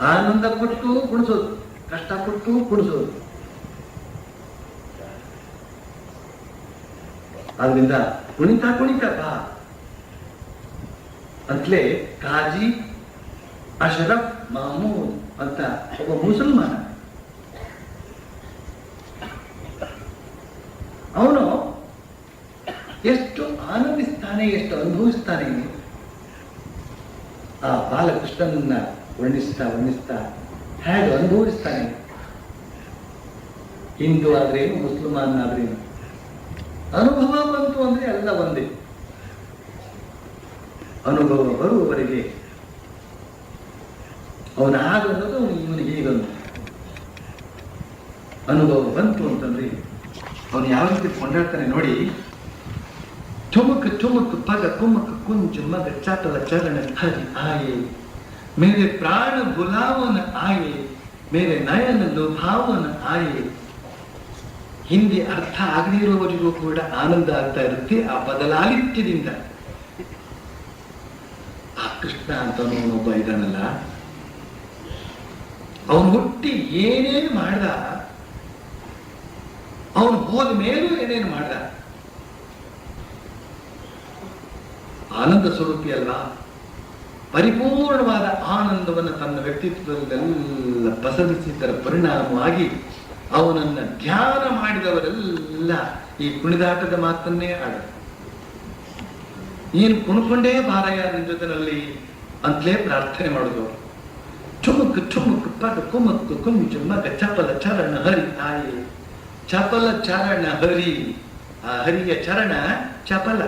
ಆನಂದ ಕೊಟ್ಟು ಕುಣಿಸೋದು, ಕಷ್ಟ ಕೊಟ್ಟು ಕುಣಿಸೋದು. ಆದ್ರಿಂದ ಕುಣಿತ ಕುಣಿತ ಅಂತಲೇ ಕಾಜಿ ಅಶರಫ್ ಮಾಮೂದ್ ಅಂತ ಒಬ್ಬ ಮುಸಲ್ಮಾನ. ಅವನು ಎಷ್ಟು ಆನಂದಿಸ್ತಾನೆ, ಎಷ್ಟು ಅನುಭವಿಸ್ತಾನೆ. ಆ ಬಾಲಕೃಷ್ಣನನ್ನ ವರ್ಣಿಸ್ತಾ ವರ್ಣಿಸ್ತಾ, ಹೇಗೆ ಅನುಭವಿಸ್ತಾನೆ? ಹಿಂದೂ ಆದ್ರೇನು ಮುಸ್ಲಿಮಾನ್ ಆದ್ರೇನು ಅನುಭವ ಬಂತು ಅಂದ್ರೆ ಎಲ್ಲ ಒಂದೇ. ಅನುಭವ ಬರುವವರೆಗೆ ಅವನ ಹಾಗನ್ನೋದು ಇವನು ಹೀಗನ್ನು ಅನುಭವ ಬಂತು ಅಂತಂದ್ರೆ ಅವನು ಯಾವ ರೀತಿ ಕೊಂಡಾಡ್ತಾನೆ ನೋಡಿ ಚುಮಕ್ ಚುಮಕ್ ಪಗ ಕುಮಕ್ ಕುಂಚ ಮಗ ಚಾಟಲ ಚರಣ ಹರಿ ಆಯೆ. ಮೇರೆ ಪ್ರಾಣ बुलावन आए मेरे ನಯನ ಲುಭಾವನ ಆಯೆ ಹಿಂದೆ ಅರ್ಥ ಆಗದಿರುವವರಿಗೂ ಕೂಡ ಆನಂದ ಆಗ್ತಾ ಇರುತ್ತೆ ಆ ಬದಲಾಲಿತ್ಯದಿಂದ. ಆ ಕೃಷ್ಣ ಅಂತ ಒಬ್ಬ ಅವನು ಹುಟ್ಟಿ ಏನೇನು ಮಾಡ್ದ? ಅವನು ಹೋದ ಮೇಲೂ ಏನೇನು ಮಾಡ್ದ? ಆನಂದ ಸ್ವರೂಪಿ ಅಲ್ವಾ? ಪರಿಪೂರ್ಣವಾದ ಆನಂದವನ್ನು ತನ್ನ ವ್ಯಕ್ತಿತ್ವದಲ್ಲೆಲ್ಲ ಪಸರಿಸಿದ್ದರ ಪರಿಣಾಮವಾಗಿ ಅವನನ್ನ ಧ್ಯಾನ ಮಾಡಿದವರೆಲ್ಲ ಈ ಕುಣಿದಾಟದ ಮಾತನ್ನೇ ಆಡ ನೀನು ಕುಣ್ಕೊಂಡೇ ಬಾರಯ್ಯ ನನ್ನ ಜೊತೆನಲ್ಲಿ ಅಂತಲೇ ಪ್ರಾರ್ಥನೆ ಮಾಡಿದವರು. ಚುಮುಕ್ ಚುಮುಕ್, ಪದ, ಕುಮಕ್ ಕುಮ್ ಚುಮಕ ಚಪಲ, ಚರಣ, ಹರಿ, ತಾಯಿ. ಚಪಲ, ಚರಣ, ಹರಿ. ಆ ಹರಿಯ ಚರಣ, ಚಪಲ.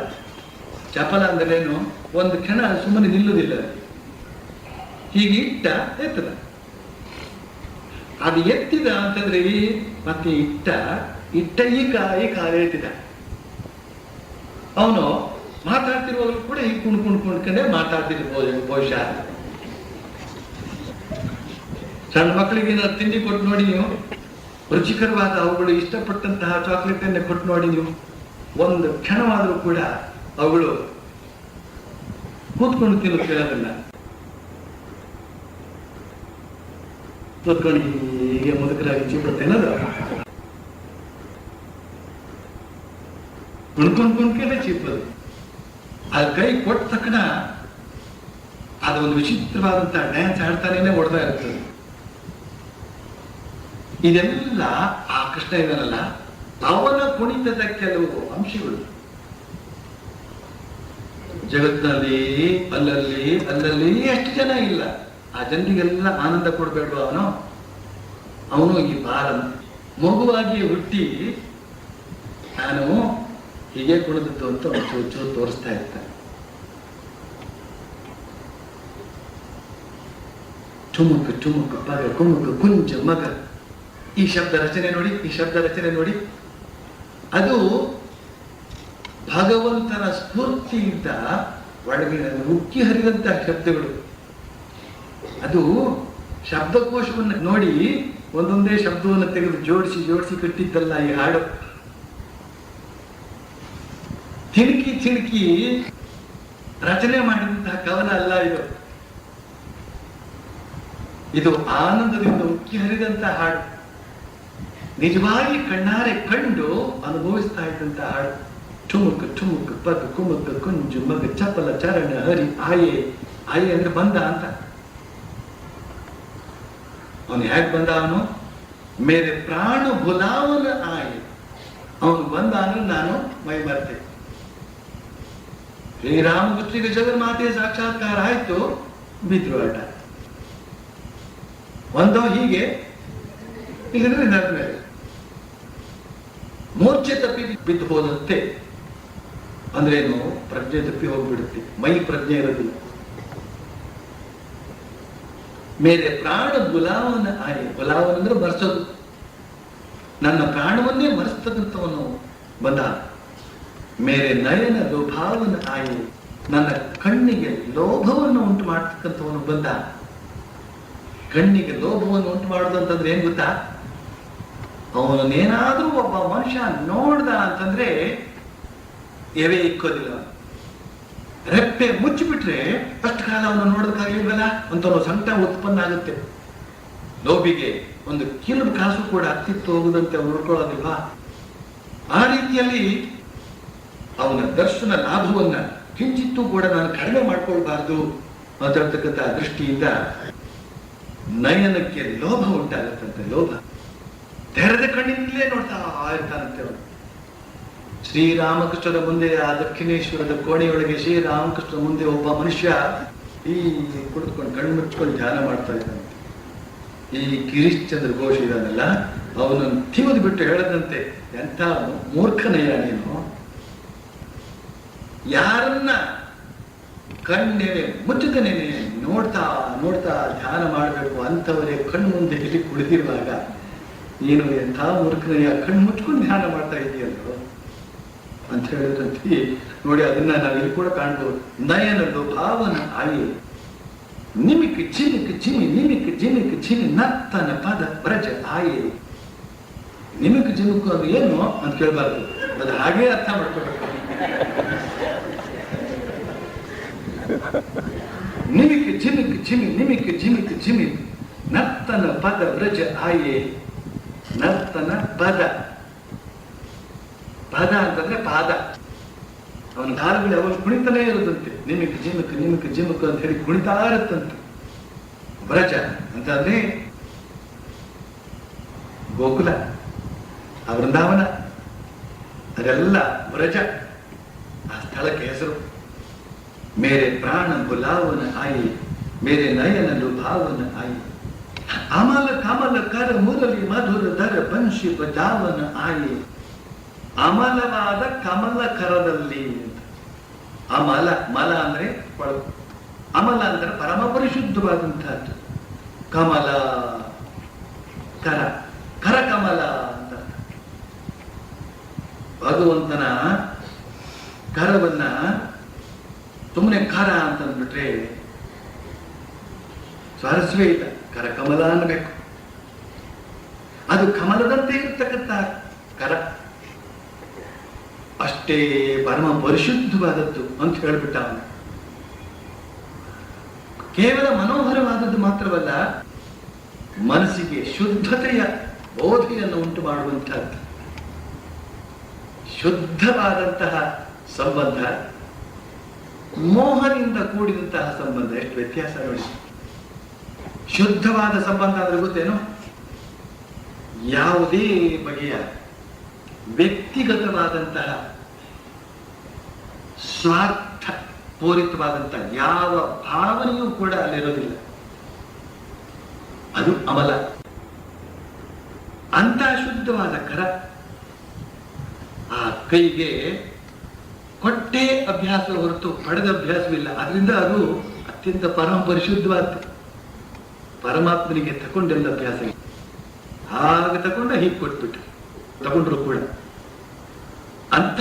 ಚಪಲ ಅಂದ್ರೇನು? ಒಂದು ಕ್ಷಣ ಸುಮ್ಮನೆ ನಿಲ್ಲುವುದಿಲ್ಲ ಹೀಗೆ ಇಟ್ಟ ಎತ್ತದ. ಅದು ಎತ್ತಿದ ಅಂತಂದ್ರೆ ಮತ್ತೆ ಇಟ್ಟ ಇಟ್ಟ ಈ ಕಾ, ಈ ಕಾಲ ಎತ್ತಿದ. ಅವನು ಮಾತಾಡ್ತಿರುವಾಗಲೂ ಕೂಡ ಈ ಕುಣ್ ಕುಣ್ ಕುಣ್ಕೊಂಡೆ ಮಾತಾಡ್ತಿರ್ಬೋದು ಬಹುಶಃ. ಸಣ್ಣ ಮಕ್ಕಳಿಗೆ ಏನಾದ್ರು ತಿಂಡಿ ಕೊಟ್ಟು ನೋಡಿ ನೀವು? ರುಚಿಕರವಾದ ಅವುಗಳು ಇಷ್ಟಪಟ್ಟಂತಹ ಚಾಕ್ಲೇಟ್ ಅನ್ನು ಕೊಟ್ಟು ನೋಡಿ ನೀವು? ಒಂದು ಕ್ಷಣವಾದರೂ ಕೂಡ ಅವುಗಳು ಕೂತ್ಕೊಂಡು ತಿನ್ನು ಕೇಳೋದಿಲ್ಲ ಕೂತ್ಕೊಂಡು ಹೀಗೆ ಮುದುಕರಾಗಿ ಚೀಪುತ್ತೆ ಅನ್ನೋದು ಕುಣ್ಕೊಂಡು ಕುಣ್ಕೊಂಡೆ ಚೀಪದು ಅದು ಕೈ ಕೊಟ್ಟ ತಕ್ಷಣ ಅದು ಒಂದು ವಿಚಿತ್ರವಾದಂತಹ ಡ್ಯಾನ್ಸ್ ಆಡ್ತಾನೇನೆ ಓಡ್ತಾ ಇರ್ತದೆ. ಇದೆಲ್ಲ ಆ ಕೃಷ್ಣ ಇದನ್ನಲ್ಲ ಅವನ ಕುಣಿತದ ಕೆಲವು ಅಂಶಗಳು. ಜಗತ್ತಿನಲ್ಲಿ, ಅಲ್ಲಲ್ಲಿ ಅಲ್ಲಲ್ಲಿ ಎಷ್ಟು ಜನ ಇಲ್ಲ. ಆ ಜನರಿಗೆಲ್ಲ ಆನಂದ ಕೊಡಬೇಡ ಅವನು? ಅವನು ಈ ಬಾಲ ಮಗುವಾಗಿ ಹುಟ್ಟಿ ನಾನು ಹೀಗೆ ಕುಣಿದದ್ದು ಅಂತ ಚೂರು ತೋರಿಸ್ತಾ ಇರ್ತಾನೆ ಚುಮುಕ ಚುಮುಕ, ಪಗ, ಕುಮುಕ ಕುಂಚ ಮಗ. ಈ ಶಬ್ದ ರಚನೆ ನೋಡಿ, ಈ ಶಬ್ದ ರಚನೆ ನೋಡಿ. ಅದು ಭಗವಂತನ ಸ್ಫೂರ್ತಿಯಿಂದ ಒಳಗಿನ ಉಕ್ಕಿ ಹರಿದಂತಹ ಶಬ್ದಗಳು. ಅದು ಶಬ್ದಕೋಶವನ್ನು ನೋಡಿ ಒಂದೊಂದೇ ಶಬ್ದವನ್ನು ತೆಗೆದು ಜೋಡಿಸಿ ಜೋಡಿಸಿ ಕಟ್ಟಿದ್ದಲ್ಲ ಈ ಹಾಡು. ತಿಣುಕಿ ತಿಣುಕಿ ರಚನೆ ಮಾಡಿದಂತಹ ಕವನ ಅಲ್ಲ ಇದು. ಇದು ಆನಂದದಿಂದ ಉಕ್ಕಿ ಹರಿದಂತಹ ಹಾಡು. ನಿಜವಾಗಿ ಕಣ್ಣಾರೆ ಕಂಡು ಅನುಭವಿಸ್ತಾ ಇದ್ದಂತಹ ಹಾಡು. ಚುಮುಕ್ ಚುಮುಕ್, ಪಗ್, ಕುಮುಕ್, ಕುಂಜು, ಮಗ ಚಪಲ ಚರಣ, ಹರಿ ಆಯೆ ಆಯೆ ಅಂದ್ರೆ ಬಂದ ಅಂತ. ಅವನು ಹೇಗೆ ಬಂದ ಅವನು? ಮೇರೆ ಪ್ರಾಣ ಬುಲಾವನ ಆಯೆ. ಅವನು ಬಂದ ಅಂದ್ರೆ ನಾನು ಮೈ ಮರ್ತೆ ಶ್ರೀರಾಮಕೃಷ್ಣಿಗೆ ಜಗನ್ಮಾತೆಯ ಸಾಕ್ಷಾತ್ಕಾರ ಆಯ್ತು, ಬಿದ್ರು ಆಟ ಒಂದೋ ಹೀಗೆ ಇಲ್ಲದ್ರೆ ಮೇಲೆ ಮೂರ್ಛೆ ತಪ್ಪಿ ಬಿದ್ದು ಹೋದಂತೆ. ಅಂದ್ರೇನು ಪ್ರಜ್ಞೆ ತಪ್ಪಿ ಹೋಗ್ಬಿಡುತ್ತೆ. ಮೈ ಪ್ರಜ್ಞೆ ಇರೋದಿಲ್ಲ. ಮೇಲೆ ಪ್ರಾಣ ಗುಲಾವನ ಆಯೆ ಗುಲಾವನ ಅಂದ್ರೆ ಮರೆಸೋದು. ನನ್ನ ಪ್ರಾಣವನ್ನೇ ಮರೆಸ್ತಕ್ಕಂಥವನು ಬಂದ ಮೇರೆ ನಯನ ಲೋಭಾವನ ಆಯೆ ನನ್ನ ಕಣ್ಣಿಗೆ ಲೋಭವನ್ನು ಉಂಟು ಮಾಡ್ತಕ್ಕಂಥವನು ಬಂದ ಕಣ್ಣಿಗೆ ಲೋಭವನ್ನು ಉಂಟು ಮಾಡುದು ಅಂತಂದ್ರೆ ಏನ್ ಗೊತ್ತಾ? ಅವನನ್ನೇನಾದ್ರೂ ಒಬ್ಬ ಮನುಷ್ಯ ನೋಡ್ದ ಅಂತಂದ್ರೆ ಎವೆ ಇಕ್ಕೋದಿಲ್ಲ. ರೆಪ್ಪೆ ಮುಚ್ಚಿಬಿಟ್ರೆ ಅಷ್ಟು ಕಾಲ ಅವನು ನೋಡೋದಕ್ಕಾಗಲಿಲ್ವಲ್ಲ? ಅಂತ ಸಂಕಟ ಉತ್ಪನ್ನ ಆಗುತ್ತೆ. ಲೋಭಿಗೆ ಒಂದು ಕಿಲು ಕಾಸು ಕೂಡ ಅತ್ತಿತ್ತು ಹೋಗುದಂತೆ ಅವನು ನೋಡ್ಕೊಳ್ಳೋದಿಲ್ಲ ಆ ರೀತಿಯಲ್ಲಿ ಅವನ ದರ್ಶನ ಲಾಭವನ್ನ ಕಿಂಚಿತ್ತೂ ಕೂಡ ನಾನು ಕಡಿಮೆ ಮಾಡ್ಕೊಳ್ಬಾರ್ದು ಮಾತಾಡ್ತಕ್ಕಂಥ ದೃಷ್ಟಿಯಿಂದ ನಯನಕ್ಕೆ ಲೋಭ ಉಂಟಾಗತ್ತಂತೆ, ಲೋಭ. ತೆರೆದ ಕಣ್ಣಿನಿಂದಲೇ ನೋಡ್ತಾ ಇರ್ತಾನಂತೆ ಅವನು. ಶ್ರೀರಾಮಕೃಷ್ಣರ ಮುಂದೆ ಆ ದಕ್ಷಿಣೇಶ್ವರದ ಕೋಣೆಯೊಳಗೆ ಶ್ರೀರಾಮಕೃಷ್ಣ ಮುಂದೆ ಒಬ್ಬ ಮನುಷ್ಯ ಈ ಕುಳಿತುಕೊಂಡು ಕಣ್ಣು ಮುಚ್ಕೊಂಡು ಧ್ಯಾನ ಮಾಡ್ತಾ ಇದ್ದಂತೆ ಈ ಗಿರೀಶ್ಚಂದ್ರ ಘೋಷ ಇದಾನಲ್ಲ ಅವನನ್ನು ತಿವಿದು ಬಿಟ್ಟು ಹೇಳದಂತೆ ಎಂಥ ಮೂರ್ಖನಯ್ಯ ನೀನು. ಯಾರನ್ನ ಕಣ್ಣೆ ಮುಚ್ಚದನೆ ನೋಡ್ತಾ ನೋಡ್ತಾ ಧ್ಯಾನ ಮಾಡಬೇಕು ಅಂಥವರೇ ಕಣ್ಣು ಮುಂದೆ ಇಲ್ಲಿ ಕುಳಿತಿರುವಾಗ, ನೀನು ಎಂಥ ಮೂರ್ಖನಯ್ಯ, ಕಣ್ಣು ಮುಚ್ಕೊಂಡು ಧ್ಯಾನ ಮಾಡ್ತಾ ಇದೆಯಲ್ಲೋ. ಅಂತ ಹೇಳಿದ್ರಂತೆ ನೋಡಿ, ಅದನ್ನ ನಾವು ಇಲ್ಲಿ ಕೂಡ ಕಾಣ್ಬೋದು. ನಯನದು ಭಾವನ ಆಯಿ ನಿಮಿಕ್ ಜಿಮಿಕ್ ಚಿಮಿ ನಿಮಿಕ್ ಜಿಮಿಕ್ ಚಿಮಿ ನತ್ತನ ಪದ ಬ್ರಜ ಆಯಿ ನಿಮಿಕ್ ಜಿಮಿಕ್ ಅದು ಏನು ಅಂತ ಕೇಳಬಾರ್ದು. ಅದು ಹಾಗೆ ಅರ್ಥ ಮಾಡ್ಕೊಬೇಕು. ನಿಮಿಕ್ ಜಿಮಿಕ್ ಜಿಮಿ, ನಿಮಿಕ್ ಜಿಮಿಕ್ ಜಿಮಿ ನರ್ತನ ಪದ ಬ್ರಜ ಆಯೆ ನರ್ತನ ಪದ. ಪದ ಅಂತಂದ್ರೆ ಪಾದ. ಅವನ ಕಾಲುಗಳು ಯಾವಾಗ ಕುಣಿತಾನೇ ಇರುತ್ತಂತೆ. ನಿಮಗೆ ಜಿಮಕ್ ನಿಮಕ್ ಜಿಮಕ್ ಅಂತ ಹೇಳಿ ಕುಣಿತಾ ಇರುತ್ತಂತೆ. ಬ್ರಜ ಅಂತಂದ್ರೆ ಗೋಕುಲ, ಆ ವೃಂದಾವನ, ಅದೆಲ್ಲ ಬ್ರಜ ಆ ಸ್ಥಳಕ್ಕೆ ಹೆಸರು. ಮೇರೆ ಪ್ರಾಣ ಬುಲಾವನ ಆಯಿ, ಮೇರೆ ನಯನ ಲುಭಾವನ ಆಯಿ. ಅಮಲ ಕಮಲ ಕರ ಮುರಳಿ ಮಧುರ ದರ ಬಂಶಿ ಬಜಾವನ ಆಯಿ. ಅಮಲವಾದ ಕಮಲ ಕರದಲ್ಲಿ ಅಮಲ, ಮಲ ಅಂದ್ರೆ ಅಮಲ ಅಂದ್ರೆ ಪರಮ ಪರಿಶುದ್ಧವಾದಂತಹದ್ದು ಕಮಲ, ಕರ ಕರ ಕಮಲ ಅಂತ. ಭಗವಂತನ ಕರವನ್ನ ಸುಮ್ಮನೆ ಕರ ಅಂತ ಅಂದ್ಬಿಟ್ರೆ ಸ್ವಾರಸ್ಯವೇ ಇಲ್ಲ. ಕರ ಕಮಲ ಅನ್ಬೇಕು. ಅದು ಕಮಲದಂತೆ ಇರ್ತಕ್ಕಂತಹ ಕರ. ಅಷ್ಟೇ ಪರಮ ಪರಿಶುದ್ಧವಾದದ್ದು ಅಂತ ಹೇಳ್ಬಿಟ್ಟ ಅವನು ಕೇವಲ ಮನೋಹರವಾದದ್ದು ಮಾತ್ರವಲ್ಲ, ಮನಸ್ಸಿಗೆ ಶುದ್ಧತೆಯ ಬೋಧೆಯನ್ನು ಉಂಟು ಮಾಡುವಂತಹದ್ದು ಶುದ್ಧವಾದಂತಹ ಸಂಬಂಧ ಮೋಹನಿಂದ ಕೂಡಿದಂತಹ ಸಂಬಂಧ, ಎಷ್ಟು ವ್ಯತ್ಯಾಸ ಶುದ್ಧವಾದ ಸಂಬಂಧ ಅಂದ್ರೆ ಗೊತ್ತೇನು? ಯಾವುದೇ ಬಗೆಯ ವ್ಯಕ್ತಿಗತವಾದಂತಹ ಸ್ವಾರ್ಥ ಪೂರಿತವಾದಂಥ ಯಾವ ಭಾವನೆಯೂ ಕೂಡ ಅಲ್ಲಿರೋದಿಲ್ಲ. ಅದು ಅಮಲ. ಅಂತ ಶುದ್ಧವಾದ ಕರ ಆ ಕೈಗೆ ಕೊಟ್ಟೆ ಅಭ್ಯಾಸ ಹೊರತು ಪಡೆದ ಅಭ್ಯಾಸವಿಲ್ಲ. ಅದರಿಂದ ಅದು ಅತ್ಯಂತ ಪರಮ ಪರಿಶುದ್ಧವಾದ ಪರಮಾತ್ಮನಿಗೆ ತಕೊಂಡೆಲ್ಲ ಅಭ್ಯಾಸ ಇಲ್ಲ ಹಾಗೆ ತಗೊಂಡ ಹೀಗೆ ಕೊಟ್ಬಿಟ್ಟು ತಗೊಂಡ್ರು ಕೂಡ. ಅಂತ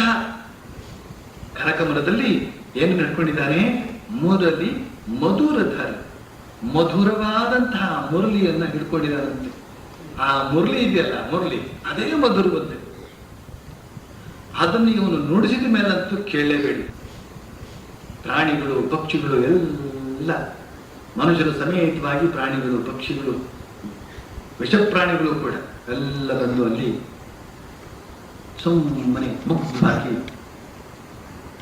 ಕನಕಮಲದಲ್ಲಿ ಏನು ನಡ್ಕೊಂಡಿದ್ದಾನೆ? ಮಧುರ ಮಧುರಧರ, ಮಧುರವಾದಂತಹ ಮುರಳಿಯನ್ನ ಹಿಡ್ಕೊಂಡಿದ್ದಾರಂತೆ. ಆ ಮುರಳಿ ಇದೆಯಲ್ಲ, ಮುರಳಿ, ಅದೇ ಮಧುರವಂತೆ ಅದನ್ನು ಇವನು ನುಡಿಸಿದ ಮೇಲಂತೂ ಕೇಳಲೇಬೇಡಿ. ಪ್ರಾಣಿಗಳು, ಪಕ್ಷಿಗಳು ಎಲ್ಲ, ಮನುಷ್ಯರ ಸಮೇತವಾಗಿ ಪ್ರಾಣಿಗಳು, ಪಕ್ಷಿಗಳು, ವಿಷಪ್ರಾಣಿಗಳು ಕೂಡ ಎಲ್ಲ ಬಂದು ಅಲ್ಲಿ ಸುಮ್ಮನೆ ಮುಗ್ಧವಾಗಿ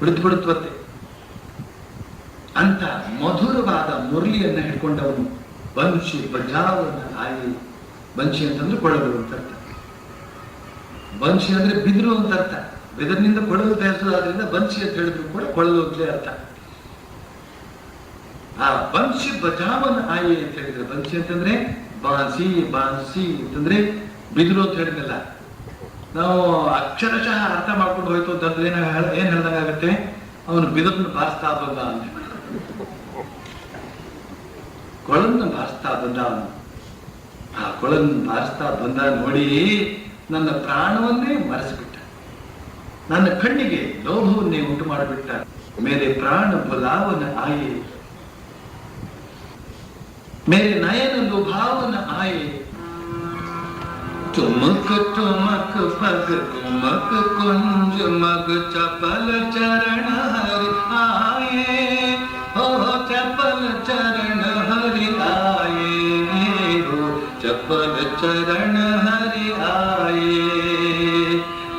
ಕುಳಿತುಬಿಡುತ್ತವಂತೆ ಅಂತ ಮಧುರವಾದ ಮುರಳಿಯನ್ನ ಹಿಡ್ಕೊಂಡವನು ಬಂಶಿ ಬಜಾವನ ಆಯಿ ಬಂಶಿ ಅಂತಂದ್ರೆ ಕೊಳಲು ಅಂತ ಅರ್ಥ. ಬಂಶಿ ಅಂದ್ರೆ ಬಿದಿರು ಅಂತ ಅರ್ಥ. ಬಿದಿರಿನಿಂದ ಕೊಳಲು ತಯಾರಿಸೋದ್ರಿಂದ ಬಂಶಿ ಅಂತ ಹೇಳಿದ್ರು ಕೂಡ ಕೊಳಲು ಅಂತಲೇ ಅರ್ಥ. ಆ ಬಂಶಿ ಬಜಾವನ ಆಯಿ ಅಂತ ಹೇಳಿದ್ರೆ ಬಂಶಿ ಅಂತಂದ್ರೆ ಬಾಸಿ ಬಾನ್ಸಿ ಅಂತಂದ್ರೆ ಬಿದಿರು ಅಂತ ಹೇಳಿದ್ನಲ್ಲ. ನಾವು ಅಕ್ಷರಶಃ ಅರ್ಥ ಮಾಡ್ಕೊಂಡು ಹೋಯ್ತು ಅಂತ ಏನ್ ಏನ್ ಹೇಳ್ದಂಗಾಗತ್ತೆ ಅವನು ಬಿದನ್ನು ಬಾರಿಸ್ತಾ ಬಂದ ಅಂತ. ಕೊಳನ್ನು ಬಾರಿಸ್ತಾ ಬಂದ ಅವನು. ಆ ಕೊಳನ್ನು ಬಾರಿಸ್ತಾ ಬಂದ ನೋಡಿ ನನ್ನ ಪ್ರಾಣವನ್ನೇ ಮರೆಸಿಬಿಟ್ಟ. ನನ್ನ ಕಣ್ಣಿಗೆ ಲೋಭವನ್ನೇ ಉಂಟು ಮಾಡಿಬಿಟ್ಟ. ಮೇಲೆ ಪ್ರಾಣ ಬಲಾವನ ಆಯೇ. ಮೇಲೆ ನಯನ ಲೋಭಾವನ ಆಯೇ. चुमक चुमक पग कुमक कुंज, मग चपल चरण हरि आए। हो चपल चरण हरि आए। हो, चपल चरण हरि आए।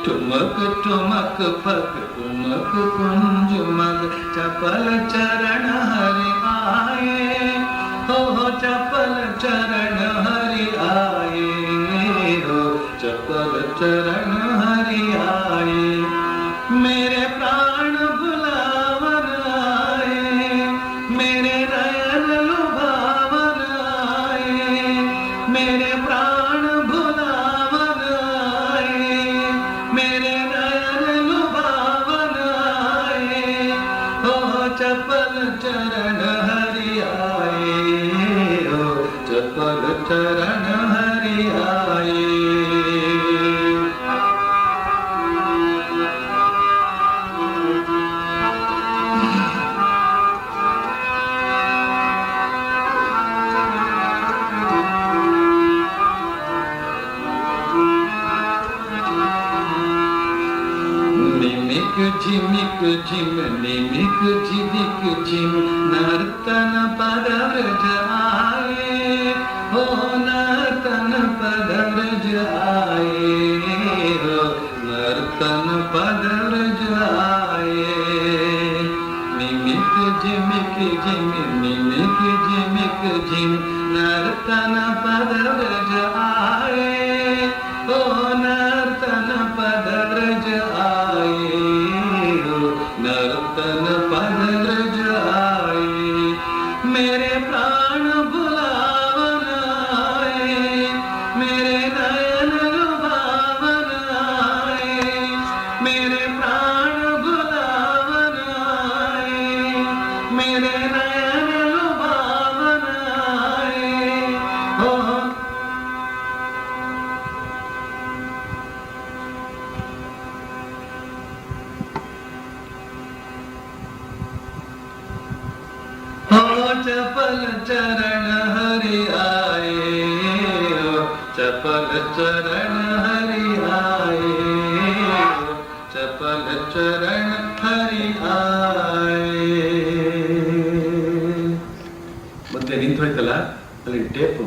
चुमक चुमक पग कुमक कुंज, मग चपल चरण हरि आए। हो, चपल चरण ਪਗਰ ਜਾਏ ਹੋ ਨਾ ਤਨ ਪਗਰ ਜਾਏ ਹੋ ਨਰਤਨ ਪਗਰ ਜਾਏ ਮਿਮਿਕ ਜਿਮਿਕ ਜਿਮ ਮਿਮਿਕ ਜਿਮਿਕ ਜਿਮ ਨਰਤਨ चरण हरि आए चपल चरण हरि आए चपल चरण हरि आए ಮತ್ತೆ ನಿಂತು ಹೋಯ್ತಲ್ಲ ಅಲ್ಲಿ ಟೇಪು